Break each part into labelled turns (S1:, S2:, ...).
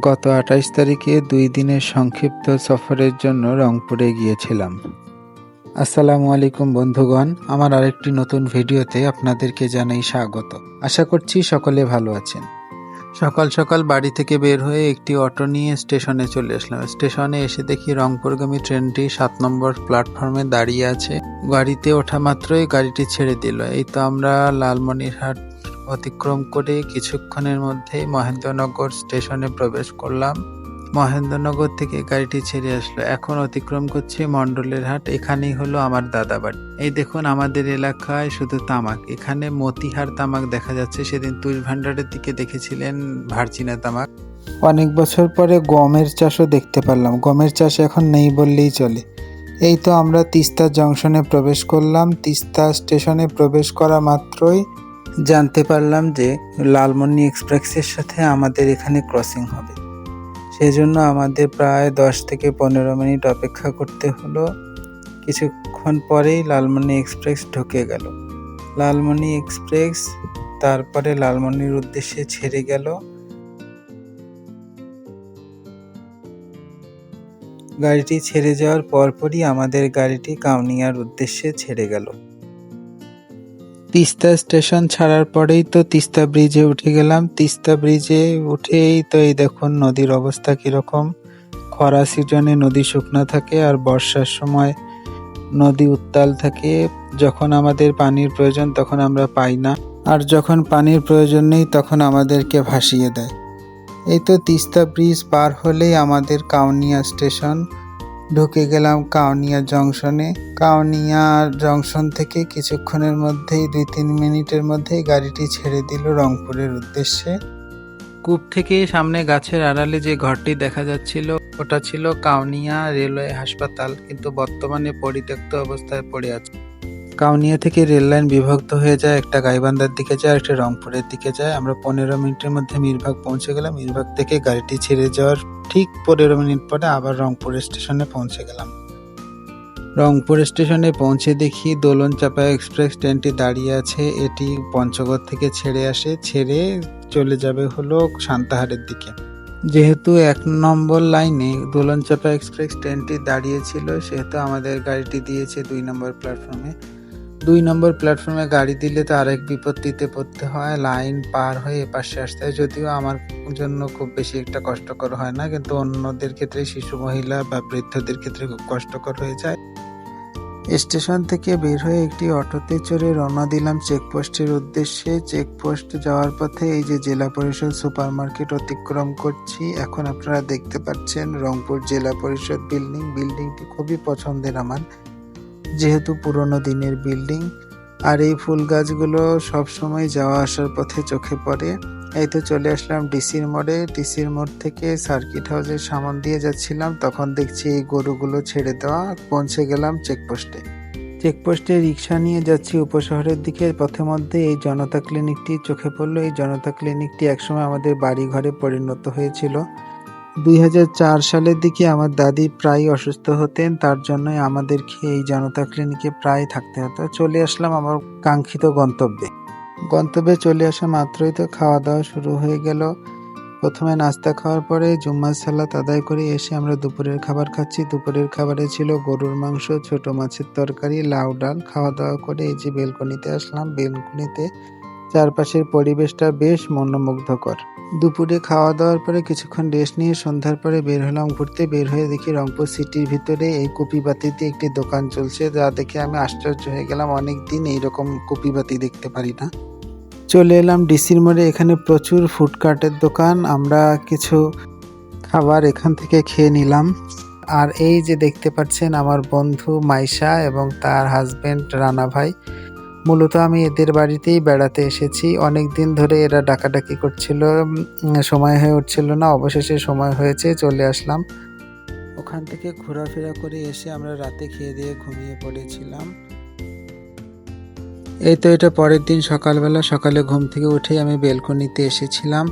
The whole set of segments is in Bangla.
S1: গত আঠাইশ তারিখে দুই দিনের সংক্ষিপ্ত সফরের জন্য রংপুরে গিয়েছিলাম। আসসালামু আলাইকুম বন্ধুগণ, আমার আরেকটি নতুন ভিডিওতে আপনাদেরকে জানাই স্বাগত। আশা করছি সকলে ভালো আছেন। সকাল সকাল বাড়ি থেকে বের হয়ে একটি অটো নিয়ে স্টেশনে চলে আসলাম। স্টেশনে এসে দেখি রংপুরগামী ট্রেনটি সাত নম্বর প্ল্যাটফর্মে দাঁড়িয়ে আছে। গাড়িতে ওঠা মাত্রই গাড়িটি ছেড়ে দিল। এই তো আমরা লালমনিরহাট অতিক্রম করে কিছুক্ষণের মধ্যেই মহেন্দ্রনগর স্টেশনে প্রবেশ করলাম। মহেন্দ্রনগর থেকে গাড়িটি ছেড়ে আসলো। এখন অতিক্রম করছি মন্ডলের হাট। এখানেই হলো আমার দাদা বাড়ি এই দেখুন, আমাদের এলাকায় শুধু তামাক। এখানে মতিহার তামাক দেখা যাচ্ছে। সেদিন তুষ ভান্ডারের দিকে দেখেছিলেন ভারচিনা তামাক। অনেক বছর পরে গমের চাষও দেখতে পারলাম। গমের চাষ এখন নেই বললেই চলে। এই তো আমরা তিস্তা জংশনে প্রবেশ করলাম। তিস্তা স্টেশনে প্রবেশ করা মাত্রই জানতে পারলাম যে লালমনি এক্সপ্রেসের সাথে আমাদের এখানে ক্রসিং হবে। সেজন্য আমাদের প্রায় দশ থেকে পনেরো মিনিট অপেক্ষা করতে হলো। কিছুক্ষণ পরেই লালমনি এক্সপ্রেস ঢুকে গেল। লালমনি এক্সপ্রেস তারপরে লালমনির উদ্দেশ্যে ছেড়ে গেল। গাড়িটি ছেড়ে যাওয়ার পরপরই আমাদের গাড়িটি কাউনিয়ার উদ্দেশ্যে ছেড়ে গেল। তিস্তা স্টেশন ছাড়ার পরেই তো তিস্তা ব্রিজে উঠে গেলাম। তিস্তা ব্রিজে উঠেই তো এই দেখুন নদীর অবস্থা কীরকম। খরা সিজনে নদী শুকনো থাকে আর বর্ষার সময় নদী উত্তাল থাকে। যখন আমাদের পানির প্রয়োজন তখন আমরা পাই না। আর যখন পানির প্রয়োজন নেই তখন আমাদেরকে ভাসিয়ে দেয়। এই তো তিস্তা ব্রিজ পার হলেই আমাদের কাউনিয়া স্টেশন। ঢুকে গেলাম কাউনিয়া জংশনে। কাউনিয়া জংশন থেকে কিছুক্ষণের মধ্যেই, দুই তিন মিনিটের মধ্যেই গাড়িটি ছেড়ে দিল রংপুরের উদ্দেশ্যে। কূপ থেকে সামনে গাছের আড়ালে যে ঘরটি দেখা যাচ্ছিল, ওটা ছিল কাউনিয়া রেলওয়ে হাসপাতাল, কিন্তু বর্তমানে পরিত্যক্ত অবস্থায় পড়ে আছে। কাউনিয়া থেকে রেল লাইন বিভক্ত হয়ে যায়, একটা গাইবান্ধার দিকে যায় একটা রংপুরের দিকে যায়। আমরা পনেরো মিনিটের মধ্যে মিরভাগ পৌঁছে গেলাম। মিরভাগ থেকে গাড়িটি ছেড়ে যাওয়ার ঠিক পনেরো মিনিট পরে আবার রংপুর স্টেশনে পৌঁছে গেলাম। রংপুর স্টেশনে পৌঁছে দেখি দোলন চাপা এক্সপ্রেস ট্রেনটি দাঁড়িয়ে আছে। এটি পঞ্চগড় থেকে ছেড়ে আসে। ছেড়ে চলে যাবে হলো সান্তাহারের দিকে। যেহেতু এক নম্বর লাইনে দোলন চাপা এক্সপ্রেস ট্রেনটি দাঁড়িয়েছিল, সেহেতু আমাদের গাড়িটি দিয়েছে দুই নম্বর প্ল্যাটফর্মে। দুই নম্বর প্ল্যাটফর্মে গাড়ি দিলে তো আরেক বিপত্তিতে পড়তে হয়, লাইন পার হয়ে এপাশে আসতে হয়। যদিও আমার জন্য খুব বেশি একটা কষ্টকর হয় না, কিন্তু অন্যদের ক্ষেত্রে, শিশু, মহিলা বা বৃদ্ধদের ক্ষেত্রে খুব কষ্টকর হয়ে যায়। স্টেশন থেকে বের হয়ে একটি অটোতে চড়ে রওনা দিলাম চেকপোস্টের উদ্দেশ্যে। চেকপোস্ট যাওয়ার পথে এই যে জেলা পরিষদ সুপার মার্কেট অতিক্রম করছি, এখন আপনারা দেখতে পাচ্ছেন রংপুর জেলা পরিষদ বিল্ডিং। বিল্ডিংটি খুবই পছন্দের আমার। যেহেতু পুরনো দিনের বিল্ডিং, আর এই ফুল গাছগুলো সব সময় যাওয়া আসার পথে চোখে পড়ে, এই তো চলে আসলাম ডিসির মোড়ে। ডিসির মোড় থেকে সার্কিট হাউসের সামান দিয়ে যাচ্ছিলাম, তখন দেখছি এই গরুগুলো ছেড়ে দেওয়া, পৌঁছে গেলাম চেকপোস্টে। চেকপোস্টে রিক্সা নিয়ে যাচ্ছি উপশহরের দিকে, পথে মধ্যে এই জনতা ক্লিনিকটি চোখে পড়ল। এই জনতা ক্লিনিকটি একসময় আমাদের বাড়ি ঘরে পরিণত হয়েছিল। দুই হাজার চার সালের দিকে আমার দাদি প্রায় অসুস্থ হতেন, তার জন্যই আমাদেরকে এই জনতা ক্লিনিকে প্রায় থাকতে হতো। চলে আসলাম আমার কাঙ্ক্ষিত গন্তব্যে। গন্তব্যে চলে আসা মাত্রই তো খাওয়া দাওয়া শুরু হয়ে গেল। প্রথমে নাস্তা খাওয়ার পরে জুম্মার সালাত আদায় করে এসে আমরা দুপুরের খাবার খাচ্ছি। দুপুরের খাবারে ছিল গরুর মাংস, ছোট মাছের তরকারি, লাউ ডাল। খাওয়া দাওয়া করে এই যে বেলকনিতে আসলাম। বেলকনিতে চারপাশের পরিবেশটা বেশ মনোমুগ্ধকর। দুপুরে খাওয়া দাওয়ার পরে কিছুক্ষণ রেস্ট নিয়ে সন্ধ্যার পরে বের হলাম। ঘুরতে বের হয়ে দেখি রংপুর সিটির ভিতরে এই কপিবাতিতে একটি দোকান চলছে, যা দেখে আমি আশ্চর্য হয়ে গেলাম অনেক দিন এইরকম কপিবাতি দেখতে পারি না। চলে এলাম ডিসির মোড়ে, এখানে প্রচুর ফুডকার্টের দোকান। আমরা কিছু খাবার এখান থেকে খেয়ে নিলাম। আর এই যে দেখতে পাচ্ছেন আমার বন্ধু মাইশা এবং তার হাজব্যান্ড রানা ভাই। মূলত আমি এদের বাড়িতেই বেড়াতে এসেছি। অনেক দিন ধরে এরা ডাকাডাকি করছিল সময় হয়ে উঠছিল না, অবশেষে সময় হয়েছে, চলে আসলাম। ওখান থেকে ঘোরাফেরা করে এসে আমরা রাতে খেয়ে দিয়ে ঘুমিয়ে পড়েছিলাম। এই তো এটা পরের দিন সকালবেলা। সকালে ঘুম থেকে উঠেই আমি বেলকনিতে এসেছিলাম।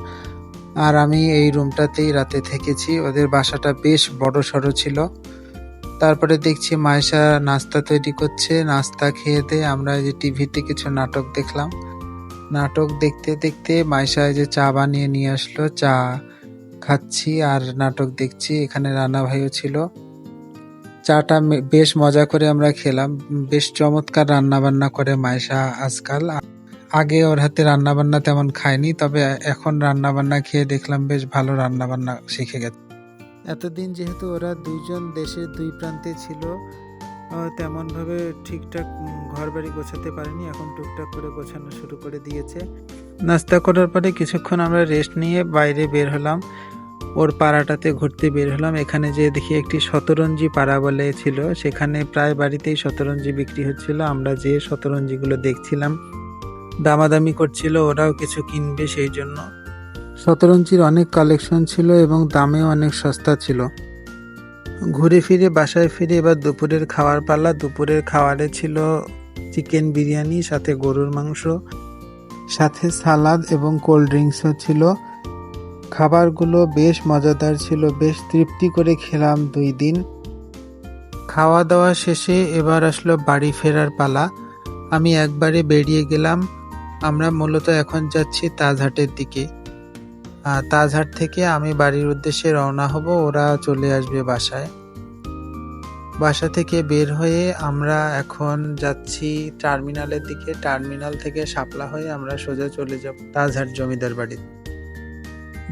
S1: আর আমি এই রুমটাতেই রাতে থেকেছি। ওদের বাসাটা বেশ বড় সড়ো ছিল। তারপরে দেখছি মায়েশা নাস্তা তৈরি করছে, নাস্তা খেয়ে দিয়ে আমরা যে টিভিতে কিছু নাটক দেখলাম। নাটক দেখতে দেখতে মায়েশা যে চা বানিয়ে নিয়ে আসলো, চা খাচ্ছি আর নাটক দেখছি, এখানে রানা ভাইও ছিল। চাটা বেশ মজা করে আমরা খেলাম, বেশ চমৎকার রান্না বান্না করে মায়েশা আজকাল। আগে ওর হাতে রান্না বান্না তেমন খায়নি, তবে এখন রান্না বান্না খেয়ে দেখলাম বেশ ভালো রান্না বান্না শিখে গেছে। এতদিন যেহেতু ওরা দুইজন দেশের দুই প্রান্তে ছিল তেমনভাবে ঠিকঠাক ঘর বাড়ি গোছাতে পারেনি, এখন টুকটাক করে গোছানো শুরু করে দিয়েছে। নাস্তা করার পরে কিছুক্ষণ আমরা রেস্ট নিয়ে বাইরে বের হলাম। ওর পাড়াটাতে ঘুরতে বের হলাম। এখানে যে দেখি একটি শতরঞ্জি পাড়া বলে ছিল, সেখানে প্রায় বাড়িতেই শতরঞ্জি বিক্রি হচ্ছিল। আমরা যে শতরঞ্জিগুলো দেখছিলাম, দামাদামি করছিল, ওরাও কিছু কিনবে সেই জন্য। শতরঞ্জির অনেক কালেকশন ছিল এবং দামেও অনেক সস্তা ছিল। ঘুরে ফিরে, বাসায় ফিরে এবার দুপুরের খাওয়ার পালা। দুপুরের খাওয়ারে ছিল চিকেন বিরিয়ানি, সাথে গরুর মাংস, সাথে সালাদ এবং কোল্ড ড্রিঙ্কসও ছিল। খাবারগুলো বেশ মজাদার ছিল, বেশ তৃপ্তি করে খেলাম দুই দিন। খাওয়া দাওয়া শেষে এবার আসলো বাড়ি ফেরার পালা। আমি একবারে বেরিয়ে গেলাম। আমরা মূলত এখন যাচ্ছি তাজহাটের দিকে। তাজহাট থেকে আমি বাড়ির উদ্দেশ্যে রওনা হব। ওরা চলে আসবে বাসায়। বাসা থেকে বের হয়ে আমরা এখন যাচ্ছি টার্মিনালের দিকে। টার্মিনাল থেকে শাপলা হয়ে আমরা সোজা চলে যাব তাজহাট জমিদার বাড়িতে।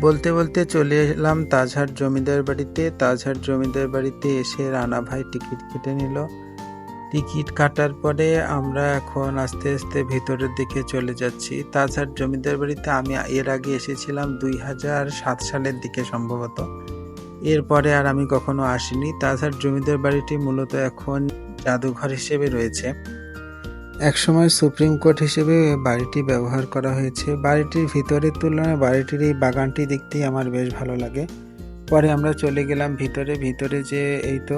S1: বলতে বলতে চলে এলাম তাজহাট জমিদার বাড়িতে। তাজহাট জমিদার বাড়িতে এসে রানা ভাই টিকিট কেটে নিল। টিকিট কাটার পরে আমরা এখন আস্তে আস্তে ভিতরের দিকে চলে যাচ্ছি। তাছাড়া জমিদার বাড়িতে আমি এর আগে এসেছিলাম দুই হাজার সাত সালের দিকে সম্ভবত। এরপরে আর আমি কখনো আসিনি। তাছাড়া জমিদার বাড়িটি মূলত এখন জাদুঘর হিসেবে রয়েছে। একসময় সুপ্রিম কোর্ট হিসেবে বাড়িটি ব্যবহার করা হয়েছে। বাড়িটির ভিতরের তুলনায় বাড়িটির এই বাগানটি দেখতেই আমার বেশ ভালো লাগে। পরে আমরা চলে গেলাম ভিতরে। ভিতরে যে এই তো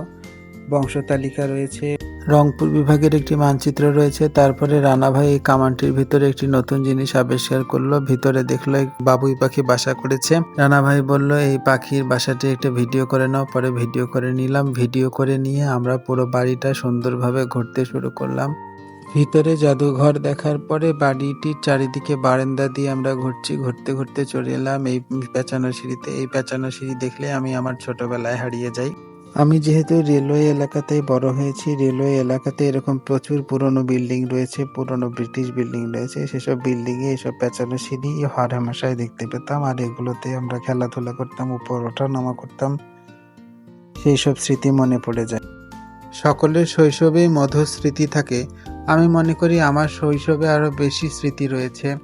S1: বংশতালিকা রয়েছে। রংপুর বিভাগের একটি মানচিত্র রয়েছে। তারপরে রানা ভাই এই কামানটির ভিতরে একটি নতুন জিনিস আবিষ্কার করল। ভিতরে দেখল বাবুই পাখি বাসা করেছে। রানা ভাই বলল, এই পাখির বাসাটি একটা ভিডিও করে নাও। পরে ভিডিও করে নিলাম। ভিডিও করে নিয়ে আমরা পুরো বাড়িটা সুন্দরভাবে ঘুরতে শুরু করলাম। ভিতরে জাদুঘর দেখার পরে বাড়িটির চারিদিকে বারান্দা দিয়ে আমরা ঘুরছি। ঘুরতে ঘুরতে চলে এলাম। এই পেঁচানো সিঁড়িতে, এই পেঁচানো সিঁড়ি দেখলে আমি আমার ছোটবেলায় হারিয়ে যাই। আমি যেহেতু রেলওয়ে এলাকাতেই বড় হয়েছি, রেলওয়ে এলাকাতে এরকম প্রচুর পুরনো বিল্ডিং রয়েছে, পুরনো ব্রিটিশ বিল্ডিং রয়েছে। সেসব বিল্ডিংয়ে এসব পেঁচানো সিঁড়ি হর হামেশাই দেখতে পেতাম। আর এগুলোতে আমরা খেলাধুলা করতাম, উপর ওঠা নামা করতাম। সেই সব স্মৃতি মনে পড়ে যায়। সকলের শৈশবেই মধুর স্মৃতি থাকে। আমি মনে করি আমার শৈশবে আরও বেশি স্মৃতি রয়েছে।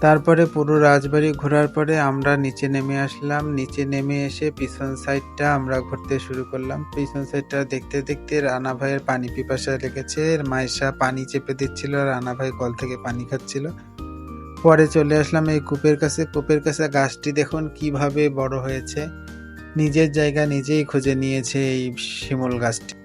S1: তারপরে পুরো রাজবাড়ি ঘোরার পরে আমরা নিচে নেমে আসলাম। নিচে নেমে এসে পিছন সাইডটা আমরা ঘুরতে শুরু করলাম। পিছন সাইডটা দেখতে দেখতে রানা ভাইয়ের পানি পিপাসা লেগেছে। মাইশা পানি চেপে দিচ্ছিল, রানা ভাই কল থেকে পানি খাচ্ছিল। পরে চলে আসলাম এই কূপের কাছে। কূপের কাছে গাছটি দেখুন কীভাবে বড় হয়েছে। নিজের জায়গা নিজেই খুঁজে নিয়েছে এই শিমুল গাছটি।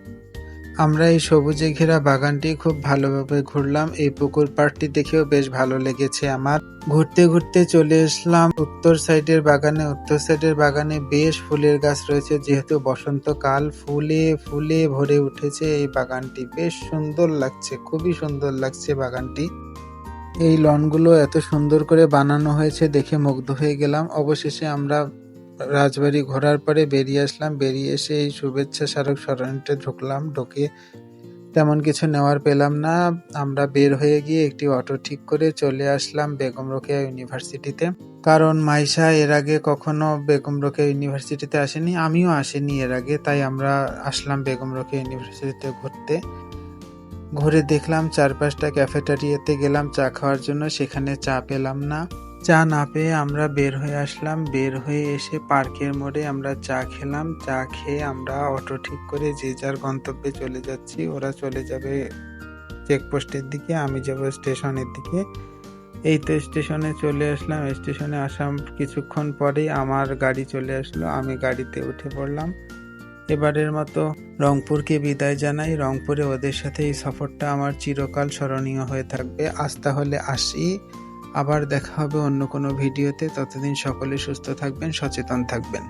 S1: আমরা এই সবুজে ঘেরা বাগানটি খুব ভালোভাবে ঘুরলাম। এই পুকুর পাড়টি দেখেও বেশ ভালো লেগেছে আমার। ঘুরতে ঘুরতে চলে আসলাম উত্তর সাইডের বাগানে, উত্তর সাইডের বাগানে বেশ ফুলের গাছ রয়েছে। যেহেতু বসন্তকাল, ফুলে ফুলে ভরে উঠেছে এই বাগানটি। বেশ সুন্দর লাগছে, খুবই সুন্দর লাগছে বাগানটি। এই লনগুলো এত সুন্দর করে বানানো হয়েছে দেখে মুগ্ধ হয়ে গেলাম। অবশেষে আমরা রাজবাড়ি ঘোরার পরে বেরিয়ে আসলাম। বেরিয়ে এসে এই শুভেচ্ছা স্মারক সরণিতে ঢুকলাম, ঢুকে তেমন কিছু নেওয়ার পেলাম না। আমরা বের হয়ে গিয়ে একটি অটো ঠিক করে চলে আসলাম বেগম রোকেয়া ইউনিভার্সিটিতে। কারণ মাইশা এর আগে কখনো বেগম রোকেয়া ইউনিভার্সিটিতে আসেনি, আমিও আসিনি এর আগে, তাই আমরা আসলাম বেগম রোকেয়া ইউনিভার্সিটিতে ঘুরতে। ঘুরে দেখলাম চারপাশটা ক্যাফেটারিয়াতে গেলাম, চা খাওয়ার জন্য, সেখানে চা পেলাম না। চা না পেয়ে আমরা বের হয়ে আসলাম। বের হয়ে এসে পার্কের মোড়ে আমরা চা খেলাম। চা খেয়ে আমরা অটো ঠিক করে যে যার গন্তব্যে চলে যাচ্ছি, ওরা চলে যাবে চেকপোস্টের দিকে, আমি যাব স্টেশনের দিকে। এই তো স্টেশনে চলে আসলাম। স্টেশনে আসাম কিছুক্ষণ পরেই আমার গাড়ি চলে আসলো। আমি গাড়িতে উঠে পড়লাম। এবারের মতো রংপুরকে বিদায় জানাই। রংপুরে ওদের সাথে এই সফরটা আমার চিরকাল স্মরণীয় হয়ে থাকবে। আজ তাহলে আসি। আবার দেখা হবে অন্য কোনো ভিডিওতে। ততদিন সকলে সুস্থ থাকবেন সচেতন থাকবেন।